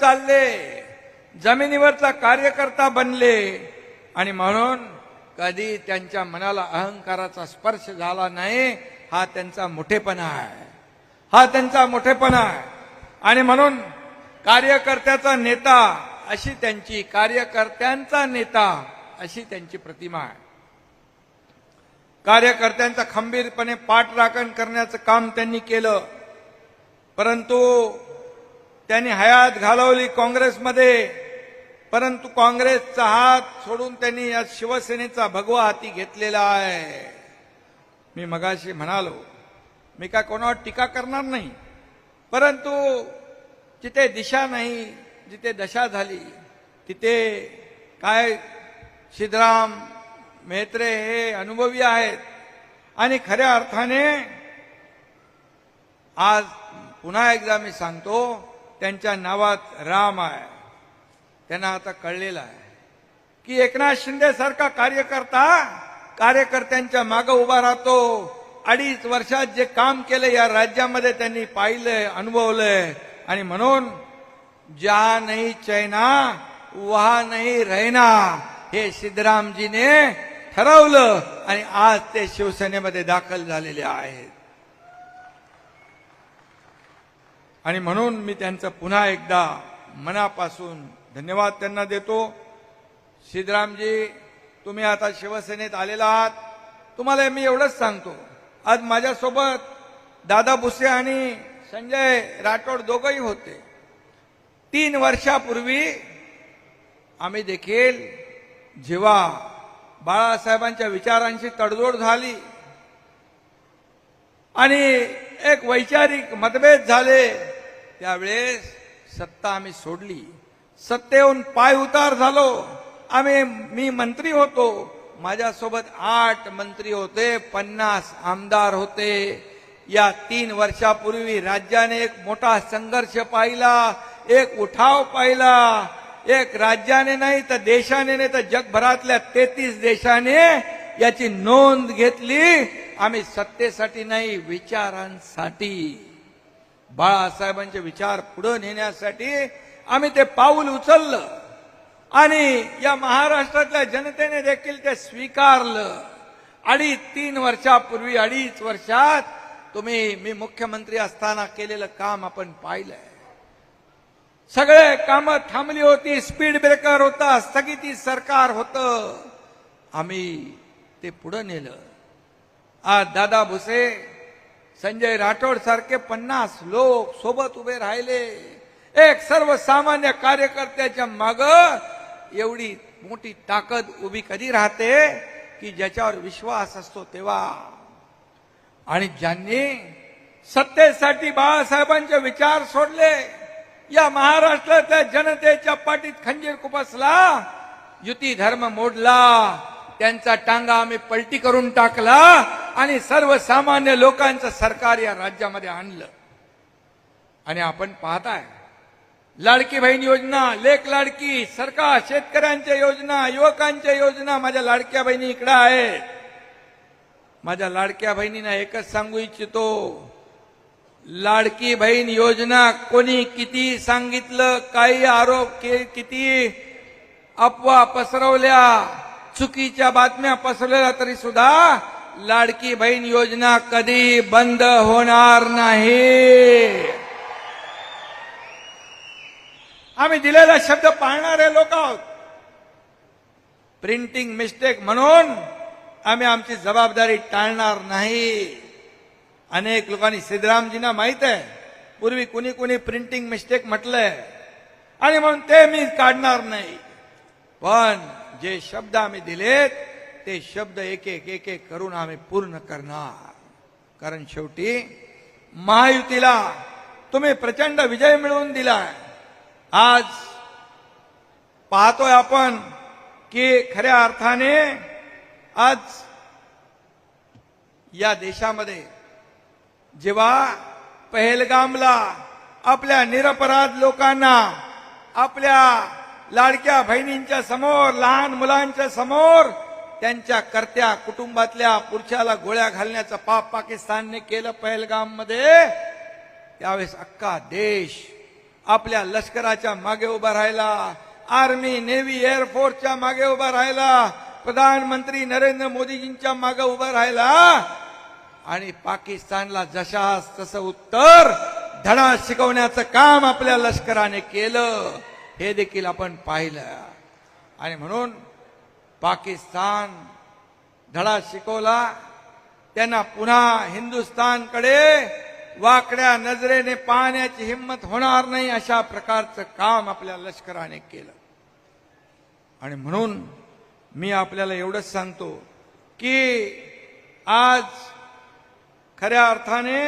चालले. जमिनीवरचा कार्यकर्ता बनले. आणि म्हणून कधी त्यांच्या मनाला अहंकाराचा स्पर्श झाला नाही हा त्यांचा मोठेपणा आहे. हा त्यांचा मोठेपणा आहे. आणि म्हणून कार्यकर्त्याचा नेता अशी त्यांची कार्यकर्त्यांचा नेता अशी त्यांची प्रतिमा आहे. कार्यकर्त्यांचा खंबीरपणे पाठराखण करण्याचं काम त्यांनी केलं. परंतु त्यांनी हयात घालवली काँग्रेसमध्ये. परंतु काँग्रेसचा हात सोडून त्यांनी या शिवसेनेचा भगवा हाती घेतलेला आहे. मी मगाशी म्हणालो मी काय कोणावर टीका करणार नाही. परंतु जिथे दिशा नाही जिथे दशा झाली तिथे काय सिद्धराम मेहत्रे हे अनुभवी आहेत. आणि खऱ्या अर्थाने आज पुन्हा एकदा मी सांगतो त्यांच्या नावात राम आहे. त्यांना आता कळलेलं आहे. की एकनाथ शिंदे सारखा कार्यकर्ता कार्यकर्त्यांच्या मागं उभा राहतो. अडीच वर्षात जे काम केलं या राज्यामध्ये त्यांनी पाहिलंय अनुभवलंय. आणि म्हणून ज्या नाही चैना वहा नाही रहना हे सिद्धरामजीने ठरवलं आणि आज ते शिवसेनेमध्ये दाखल झालेले आहेत. आणि म्हणून मी त्यांचं पुन्हा एकदा मनापासून धन्यवाद त्यांना देतो. सिद्धरामजी तुम्ही आता शिवसेनेत आलेला आहात. तुम्हाला मी एवढंच सांगतो. आज माझ्यासोबत दादा भुसे आणि संजय राठोड दोघंही होते. तीन वर्षापूर्वी आम्ही देखील जेव्हा बाळासाहेबांच्या विचारांशी तडजोड झाली आणि एक वैचारिक मतभेद झाले त्यावेळेस सत्ता आम्ही सोडली. सत्तेहून पाय उतार झालो. आम्ही मी मंत्री होतो. माझ्यासोबत आठ मंत्री होते पन्नास आमदार होते. या तीन वर्षापूर्वी राज्याने एक मोठा संघर्ष पाहिला एक उठाव पाहिला. एक राज्याने नाही तर देशाने नाही तर जगभरातल्या तेहतीस देशाने याची नोंद घेतली. आम्ही सत्तेसाठी नाही विचारांसाठी. बाळासाहेबांचे विचार पुढे नेण्यासाठी आम्ही ते पाऊल उचललं. आणि या महाराष्ट्रातल्या जनतेने देखील ते स्वीकारलं. अडीच तीन वर्षापूर्वी अडीच वर्षात तुम्ही मी मुख्यमंत्री असताना केलेलं काम आपण पाहिलंय. सगळे कामं थांबली होती स्पीड ब्रेकर होता स्थगिती सरकार होतं. आम्ही ते पुढं नेलं. आज दादा भुसे संजय राठोड सारखे पन्नास लोक सोबत उभे राहिले. एक सर्वसामान्य कार्यकर्त्याच्या माग एवढी मोठी ताकद उभी कधी राहते की ज्याच्यावर विश्वास असतो तेव्हा? आणि ज्यांनी सत्तेसाठी बाळासाहेबांचे विचार सोडले या महाराष्ट्रातल्या जनतेच्या पाठीत खंजीर कुपसला युती धर्म मोडला त्यांचा टांगा आम्ही पलटी करून टाकला आणि सर्वसामान्य लोकांचं सरकार या राज्यामध्ये आणलं. आणि आपण पाहताय लाडकी बहीण योजना लेख लाडकी सरकार शेतकऱ्यांच्या योजना युवकांच्या योजना माझ्या लाडक्या बहिणी इकडं आहेत. माझ्या लाडक्या बहिणींना एकच सांगू इच्छितो लाडकी बहीण योजना कोणी किती सांगितलं काही आरोप के- किती अफवा पसरवल्या चुकीच्या बातम्या पसरवल्या तरी सुद्धा लाडकी बहीण योजना कधी बंद होणार नाही. आम्ही दिलेला शब्द पाळणारे लोक आहोत. प्रिंटिंग मिस्टेक म्हणून आम्ही आमची जबाबदारी टाळणार नाही. अनेक लोकांनी सिद्धरामजींना माहीत आहे. पूर्वी कुणी कुणी प्रिंटिंग मिस्टेक म्हटलंय. आणि म्हणून ते मी काढणार नाही. पण जे शब्द आम्ही दिलेत ते शब्द एक एक एक एक करून आम्ही पूर्ण करणार. कारण शेवटी महायुतीला तुम्ही प्रचंड विजय मिळवून दिलाय. आज पाहतोय आपण की खऱ्या अर्थाने आज या देशामध्ये जेव्हा पहलगामला आपल्या निरपराध लोकांना आपल्या लाडक्या बहिणींच्या समोर लहान मुलांच्या समोर त्यांच्या कर्त्या कुटुंबातल्या पुरुषाला गोळ्या घालण्याचं पाप पाकिस्तानने केलं पहलगाममध्ये त्यावेळेस अख्खा देश आपल्या लष्कराच्या मागे उभा राहिला आर्मी नेव्ही एअरफोर्सच्या मागे उभा राहिला प्रधानमंत्री नरेंद्र मोदीजींच्या मागे उभा राहिला आणि पाकिस्तानला जशास तसं उत्तर धडा शिकवण्याचं काम आपल्या लष्कराने केलं हे देखील आपण पाहिलं. आणि म्हणून पाकिस्तान धडा शिकवला. त्यांना पुन्हा हिंदुस्थानकडे वाकड्या नजरेने पाहण्याची हिंमत होणार नाही अशा प्रकारचं काम आपल्या लष्कराने केलं. आणि म्हणून मी आपल्याला एवढंच सांगतो की आज खऱ्या अर्थाने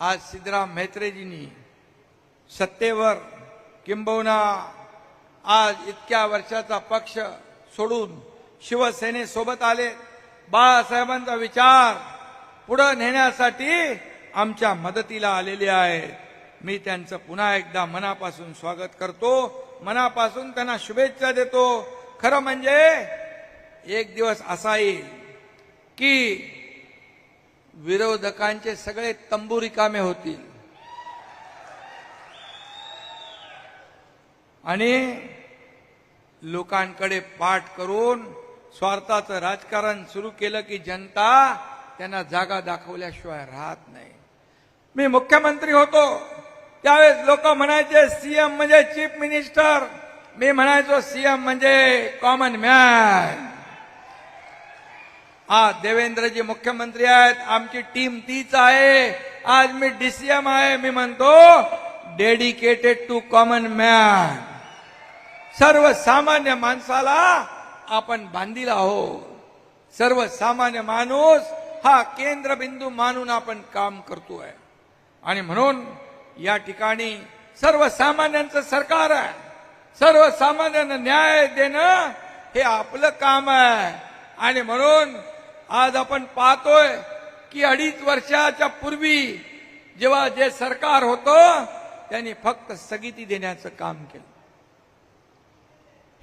आज सिद्धराम म्हेत्रेजींनी सत्तेवर किंबहुना आज इतक्या वर्षाचा पक्ष सोडून शिवसेनेसोबत आले. बाळासाहेबांचा विचार पुढे नेण्यासाठी आमच्या मदतीला आलेले आहेत. मी त्यांचं पुन्हा एकदा मनापासून स्वागत करतो. मनापासून त्यांना शुभेच्छा देतो. खरं म्हणजे एक दिवस असा येईल की विरोधकांचे सगळे तंबू रिकामे होतील. आणि लोकांकडे पाठ करून स्वार्थाचं राजकारण सुरू केलं की जनता त्यांना जागा दाखवल्याशिवाय राहत नाही. मी मुख्यमंत्री होतो. त्यावेळेस लोक म्हणायचे सीएम म्हणजे चीफ मिनिस्टर. मी म्हणायचो सीएम म्हणजे कॉमन मॅन. आज देवेंद्रजी मुख्यमंत्री आहेत. आमची टीम तीच आहे. आज मी डीसीएम आहे. मी म्हणतो डेडिकेटेड टू कॉमन मॅन. सर्वसामान्य माणसाला आपण बांधील आहोत. सर्वसामान्य माणूस हा केंद्रबिंदू मानून आपण काम करतोय. आणि म्हणून या ठिकाणी सर्वसामान्यांचं सरकार आहे. सर्वसामान्यांना न्याय देणं हे आपलं काम आहे. आणि म्हणून आज आपण पाहतोय की अडीच वर्षाच्या पूर्वी जेव्हा जे सरकार होतं त्यांनी फक्त स्थगिती देण्याचं काम केलं.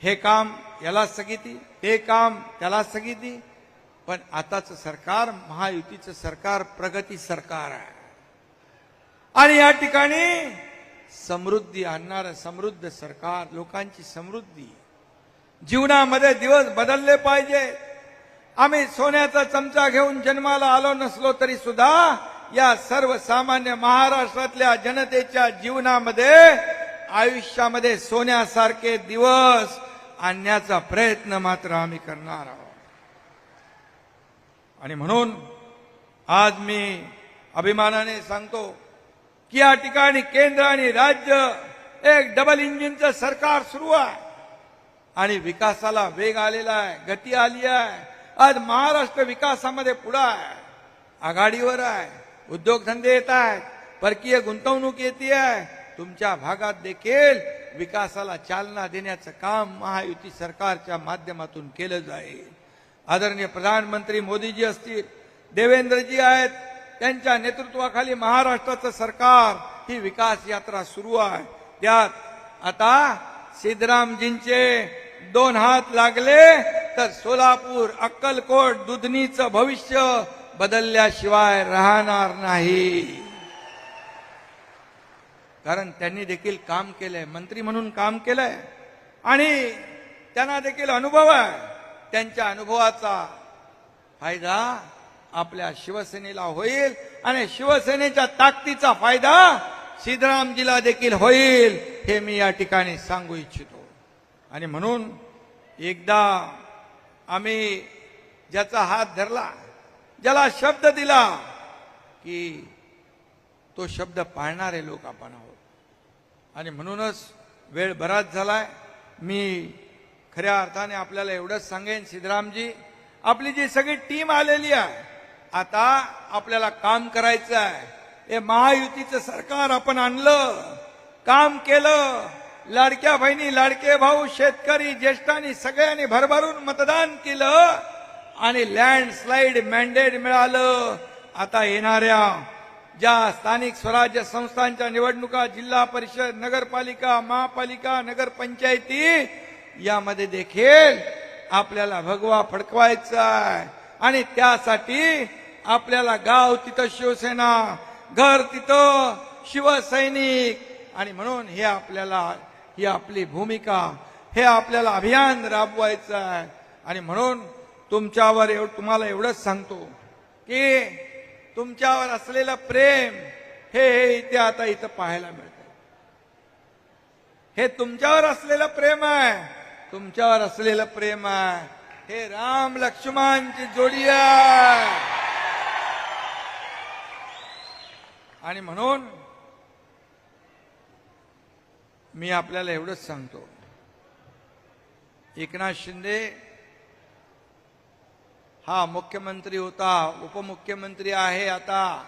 हे काम याला स्थगिती ते काम त्याला स्थगिती. पण आताचं सरकार महायुतीचं सरकार प्रगती सरकार आहे. आणि या ठिकाणी समृद्धी आणणारं समृद्ध सरकार लोकांची समृद्धी. जीवनामध्ये दिवस बदलले पाहिजे. आम्ही सोन्याचा चमचा घेऊन जन्माला आलो नसलो तरी सुद्धा या सर्वसामान्य महाराष्ट्रातल्या जनतेच्या जीवनामध्ये आयुष्यामध्ये सोन्यासारखे दिवस आणण्याचा प्रयत्न मात्र आम्ही करणार आहोत. आणि म्हणून आज मी अभिमानाने सांगतो की या ठिकाणी केंद्र आणि राज्य एक डबल इंजिनचं सरकार सुरू आहे. आणि विकासाला वेग आलेला आहे गती आली आहे. आज महाराष्ट्र विकासामध्ये पुढं आहे. आघाडीवर आहे. उद्योगधंदे येत आहेत. परकीय गुंतवणूक येते आहे. तुमच्या भागात देखील विकासाला चालना देण्याचं काम महायुती सरकारच्या माध्यमातून केलं जाईल. आदरणीय प्रधानमंत्री मोदीजी असतील देवेंद्रजी आहेत त्यांच्या नेतृत्वाखाली महाराष्ट्राचं सरकार ही विकास यात्रा सुरू आहे. त्यात आता सिद्धरामजींचे दोन हात लागले तर सोलापूर अक्कलकोट दुधनीचं भविष्य बदलल्याशिवाय राहणार नाही. कारण त्यांनी देखील काम केलंय. मंत्री म्हणून काम केलंय. आणि त्यांना देखील अनुभव आहे. त्यांच्या अनुभवाचा फायदा आपल्या शिवसेनेला होईल आणि शिवसेनेच्या ताकदीचा फायदा सिद्धरामजीला देखील होईल हे मी या ठिकाणी सांगू इच्छितो. आणि म्हणून एकदा आम्ही ज्याचा हात धरला ज्याला शब्द दिला की तो शब्द पाळणारे लोक आपण आहोत. आणि म्हणूनच वेळ बराच झालाय. मी खऱ्या अर्थाने आपल्याला एवढंच सांगेन सिद्धरामजी आपली जी सगळी टीम आलेली आहे आता आपल्याला काम करायचं आहे हे महायुतीचं सरकार आपण आणलं काम केलं. लाडक्या बहिणी लाडके भाऊ शेतकरी ज्येष्ठांनी सगळ्यांनी भरभरून मतदान केलं आणि लँडस्लाईड मॅन्डेट मिळालं. आता येणाऱ्या ज्या स्थानिक स्वराज्य संस्थांच्या निवडणुका जिल्हा परिषद नगरपालिका महापालिका नगरपंचायती यामध्ये देखील आपल्याला भगवा फडकवायचा आहे. आणि त्यासाठी आपल्याला गाव तिथं शिवसेना घर तिथं शिवसैनिक. आणि म्हणून हे आपल्याला ही आपली भूमिका हे आपल्याला अभियान राबवायचं आहे. आणि म्हणून तुमच्यावर एव तुम्हाला एवढंच सांगतो की तुमच्यावर असलेलं प्रेम हे हे इथे आता इथं पाहायला मिळतं हे तुमच्यावर असलेलं प्रेम आहे तुमच्यावर असलेलं प्रेम आहे. हे राम लक्ष्मणची जोडी आहे. आणि म्हणून मी आपल्याला एवढंच सांगतो. एकनाथ शिंदे हा मुख्यमंत्री होता उपमुख्यमंत्री आहे आता.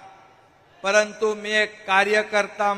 परंतु मी एक कार्यकर्ता